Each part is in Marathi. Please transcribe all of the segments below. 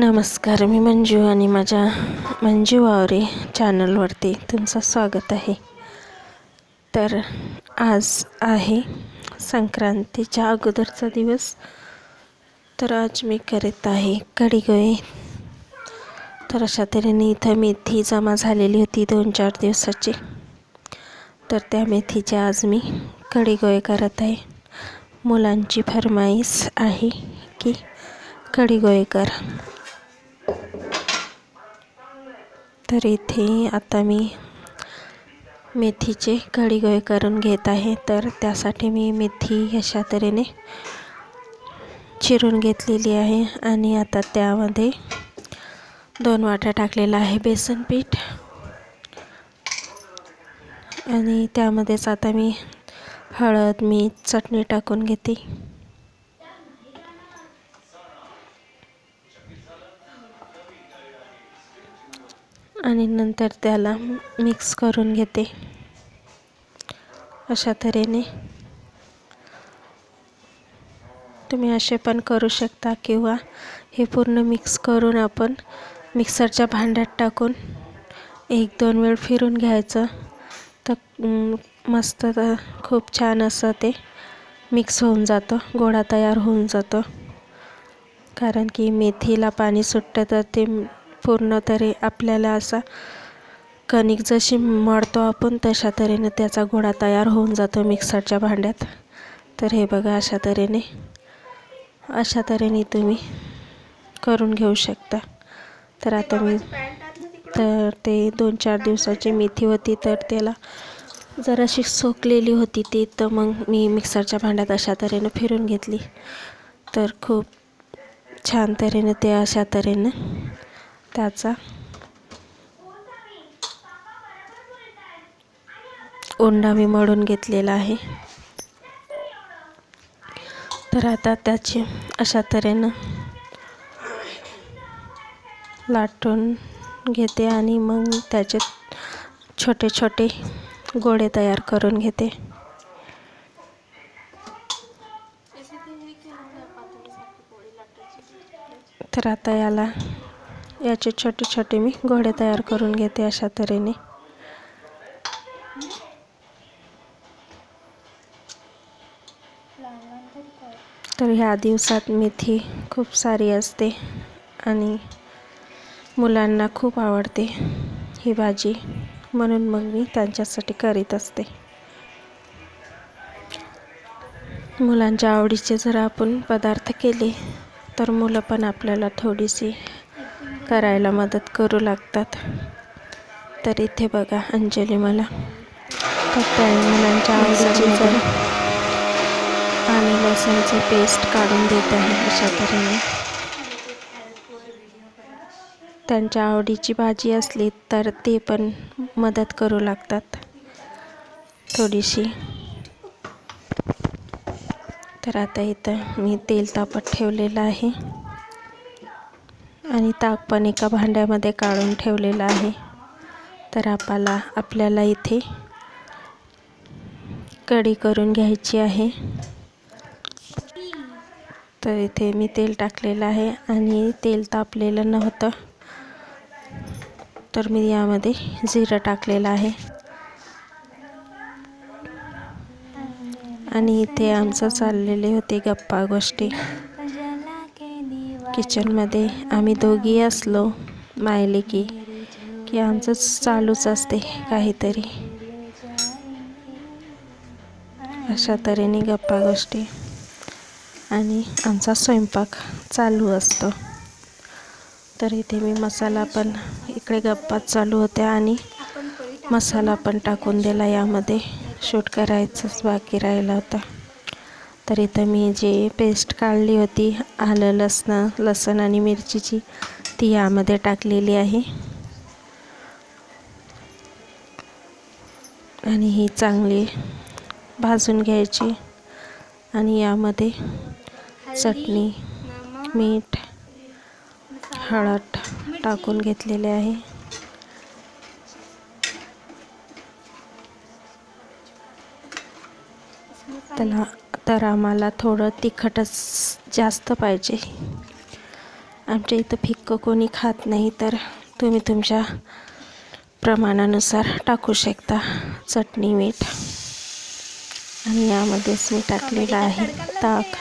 नमस्कार मी मंजू आणि माझ्या मंजू वावरे चॅनलवरती तुमचं स्वागत आहे. तर आज आहे संक्रांतीच्या अगोदरचा दिवस. तर आज मी करत आहे कढीगोळे. तर अशा तऱ्हेने इथं मेथी जमा झालेली होती दोन चार दिवसाची. तर त्या मेथीचे आज मी कढीगोळे करत आहे. मुलांची फरमाईश आहे की कढीगोळे कर. तर इथे आता मी मेथीचे कढीगोळे करून घेत आहे. तर त्यासाठी मी मेथी अशा तऱ्हेने चिरून घेतलेली आहे आणि आता त्यामध्ये दोन वाट्या टाकलेला आहे बेसन पीठ. आणि त्यामध्येच आता मी हळद मीठ चटणी टाकून घेते. आणि नंतर त्याला मिक्स करून घेते. अशा तऱ्हेने. तुम्ही असे पण करू शकता किंवा हे पूर्ण मिक्स करून आपण मिक्सरच्या भांड्यात टाकून एक दोन वेळ फिरून घ्यायचं. तर मस्त खूप छान असं ते मिक्स होऊन जातं गोळा तयार होऊन जातो. कारण की मेथीला पाणी सुटतं तर ते पूर्ण तरी आपल्याला असा कणिक जशी मळतो आपण तशा तऱ्हेने त्याचा गोळा तयार होऊन जातो मिक्सरच्या भांड्यात. तर हे बघा अशा तऱ्हेने अशा तऱ्हेने तुम्ही करून घेऊ शकता. तर आता मी तर ते दोन चार दिवसाची मेथी होती तर त्याला जराशी सोकलेली होती ती तर मग मी मिक्सरच्या भांड्यात अशा तऱ्हेनं फिरून घेतली. तर खूप छान तऱ्हेनं ते अशा तऱ्हेनं त्याचा. ओंडा मी मळून घेतलेला आहे. तर आता त्याचे अशा तऱ्हेनं लाटून घेते आणि मग त्याचे छोटे छोटे गोळे तयार करून घेते. तर आता याला याचे छोटे छोटे मी घोडे तयार करून घेते अशा तऱ्हेने. तर ह्या दिवसात मेथी खूप सारी असते आणि मुलांना खूप आवडते ही भाजी म्हणून मग मी त्यांच्यासाठी करीत असते. मुलांच्या आवडीचे जर आपण पदार्थ केले तर मुलं पण आपल्याला थोडीशी करायला मदत करू लागतात. तर इथे बघा अंजली मला फक्त मुलांच्या आवडीचे जर आणि लसणचे पेस्ट काढून देत आहे अशा तऱ्हेने. त्यांच्या आवडीची भाजी असली तर ते पण मदत करू लागतात. थोडीशी. तर आता इथं मी तेल तापत ठेवलेलं आहे. आणि ताक पण एका भांड्यामध्ये काढून ठेवलेलं आहे. तर आपल्याला आपल्याला इथे कढी करून घ्यायची आहे. तर इथे मी तेल टाकलेलं आहे आणि तेल तापलेलं नव्हतं. तर मी यामध्ये जिरं टाकलेलं आहे. आणि इथे आमचं चाललेले होते गप्पा गोष्टी. किचनमध्ये आम्ही दोघी असलो मायले की की आमचं चालूच असते काहीतरी. अशा तऱ्हेने गप्पा गोष्टी. आणि आमचा स्वयंपाक चालू असतो. तर इथे मी मसाला पण इकडे गप्पा चालू होत्या आणि मसाला पण टाकून दिला. यामध्ये शूट करायचंच बाकी राहिला होता. तर इथं मी जे पेस्ट काढली होती आलं लसणं लसण आणि मिरचीची ती यामध्ये टाकलेली आहे. आणि ही चांगली भाजून घ्यायची आणि यामध्ये चटणी मीठ हळद टाकून घेतलेले आहे. त्याला तर आम्हाला थोडं तिखटच जास्त पाहिजे. आमच्या इथं फिक्क कोणी खात नाही तर तुम्ही तुमच्या प्रमाणानुसार टाकू शकता चटणी मीठ. आणि यामध्येच मी टाकलेलं आहे ताक.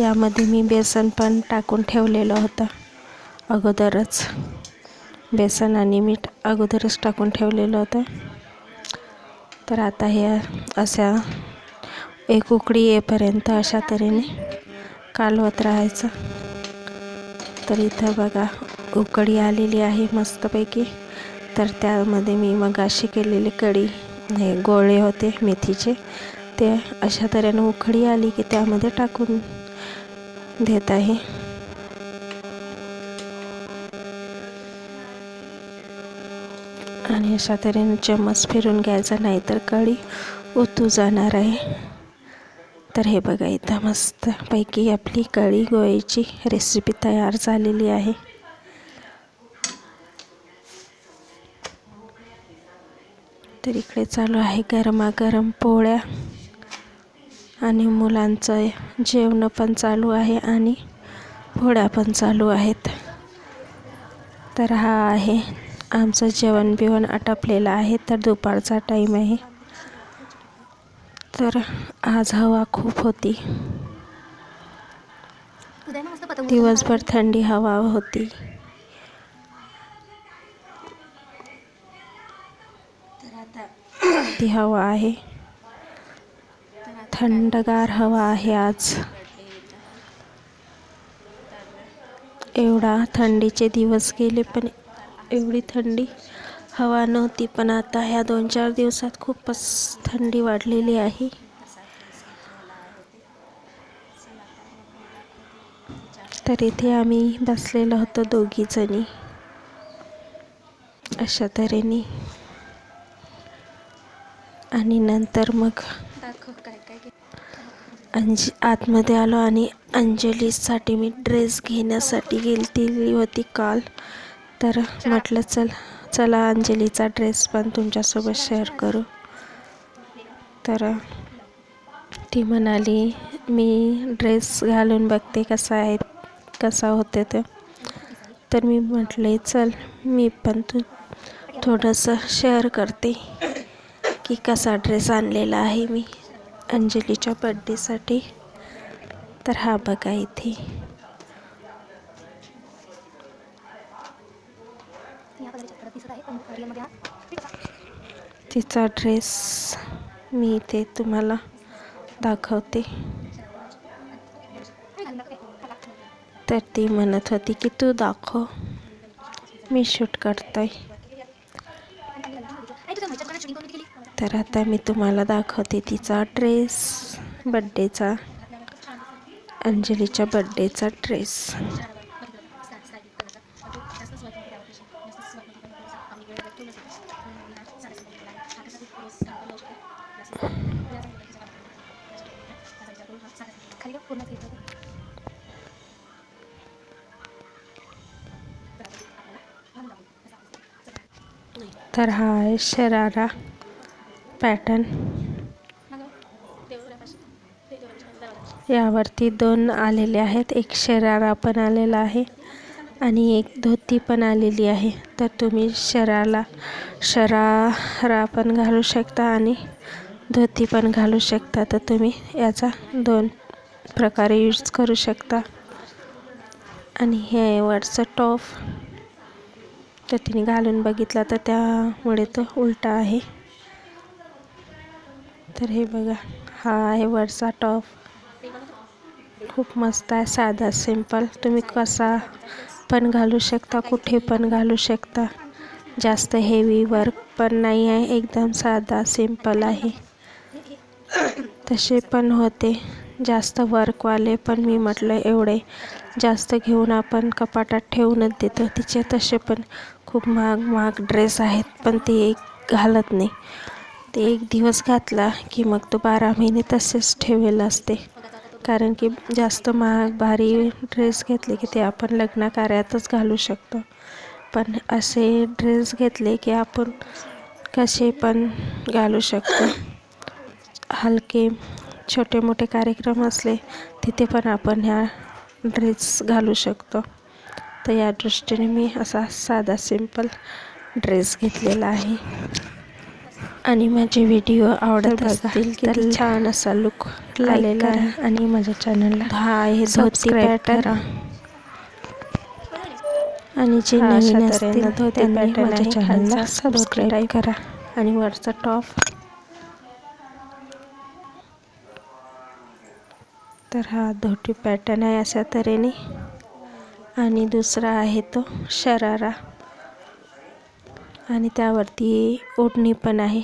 यामध्ये मी बेसन पण टाकून ठेवलेलं होतं अगोदरच. बेसन आणि मीठ अगोदरच टाकून ठेवलेलं होतं. तर आता हे अशा एक उकळी येईपर्यंत अशा तऱ्हेने कालवत राहायचं. तर इथं बघा उकळी आलेली आहे मस्तपैकी. तर त्यामध्ये मी मग अशी केलेली कढी हे गोळे होते मेथीचे. ते अशा तऱ्हेने उकळी आली की त्यामध्ये टाकून देत आहे. आणि अशा तऱ्हेने चम्मच फिरून घ्यायचा नाही तर कढी ओतू जाणार आहे. तर हे बघा इथं मस्तपैकी आपली कढी गोळीची रेसिपी तयार झालेली आहे. तर इकडे चालू आहे गरमागरम पोळ्या आणि मुलांचं जेवण पण चालू आहे आणि पोळ्या पण चालू आहेत. तर हा आहे आमचं जेवण बिवण आटपलेलं आहे. तर दुपारचा टाईम आहे. तर आज हवा खूप होती. दिवसभर थंडी हवा होती. ती हवा आहे. थंडगार हवा आहे आज. एवढा थंडीचे दिवस गेले पण एवढी थंडी हवा नव्हती पण आता ह्या दोन चार दिवसात खूपच थंडी वाढलेली आहे. तर इथे आम्ही बसलेलो होतो दोघीजणी अशा तऱ्हेने. आणि नंतर मग अंज आतमध्ये आलो आणि अंजलीसाठी मी ड्रेस घेण्यासाठी गेली होती काल. तर म्हटलं चल चला अंजलीचा ड्रेस पण तुमच्यासोबत शेअर करू. तर ती म्हणाली मी ड्रेस घालून बघते कसा आहे कसा होते ते. तर मी म्हटले चल मी पण तू थोडंसं शेअर करते की कसा ड्रेस आणलेला आहे मी अंजलीच्या बड्डेसाठी तर हा बघा इथे. तिचा ड्रेस मी इथे तुम्हाला दाखवते. तर ती म्हणत होती की तू दाखव मी शूट करतोय. तर आता मी तुम्हाला दाखवते तिचा ड्रेस बड्डेचा अंजलीच्या बड्डेचा ड्रेस तर हा आहे शरारा पॅटर्न. यावरती दोन आलेले आहेत. एक शरारा पण आलेला आहे आणि एक धोती पण आलेली आहे. तर तुम्ही शराला शरारा पण घालू शकता आणि धोती पण घालू शकता. तर तुम्ही याचा दोन प्रकारे यूज करू शकता. आणि हे वरचं टॉप. तर तिने घालून बघितला तर त्यामुळे तो उलटा आहे. तर हे बघा हा आहे वरचा टॉप. खूप मस्त आहे साधा सिंपल तुम्ही कसा पण घालू शकता कुठे पण घालू शकता. जास्त हेवी वर्क पण नाही आहे एकदम साधा सिंपल आहे. तसे पण होते. जास्त वर्कवाले पण मी म्हटलं एवढे जास्त घेऊन आपण कपाटात ठेवूनच देतो. तिचे तसे पण खूप महाग महाग ड्रेस आहेत पण ते एक घालत नाही. ते एक दिवस घातला की मग तो बारा महिने तसेच ठेवेल असते. कारण की जास्त महाग भारी ड्रेस घेतले की ते आपण लग्नकार्यातच घालू शकतो. पण असे ड्रेस घेतले की आपण कसे पण घालू शकतो. हलके छोटे मोठे कार्यक्रम असले तिथे पण आपण ह्या ड्रेस घालू शकतो. तर या दृष्टीने मी असा साधा सिंपल ड्रेस घेतलेला आहे. आणि माझे व्हिडिओ आवडत असतील तर छान असा लुक आलेला आहे आणि माझ्या चॅनलला हा आहे धोती पॅटर्न आणि जे नवीन असतील त्यांनी माझ्या. चॅनलला सबस्क्राईब करा. आणि वरचा टॉप तर हा धोती पॅटर्न आहे अशा तऱ्हेने. आणि दुसरा आहे तो शरारा. आणि त्यावरती ओढणी पण आहे.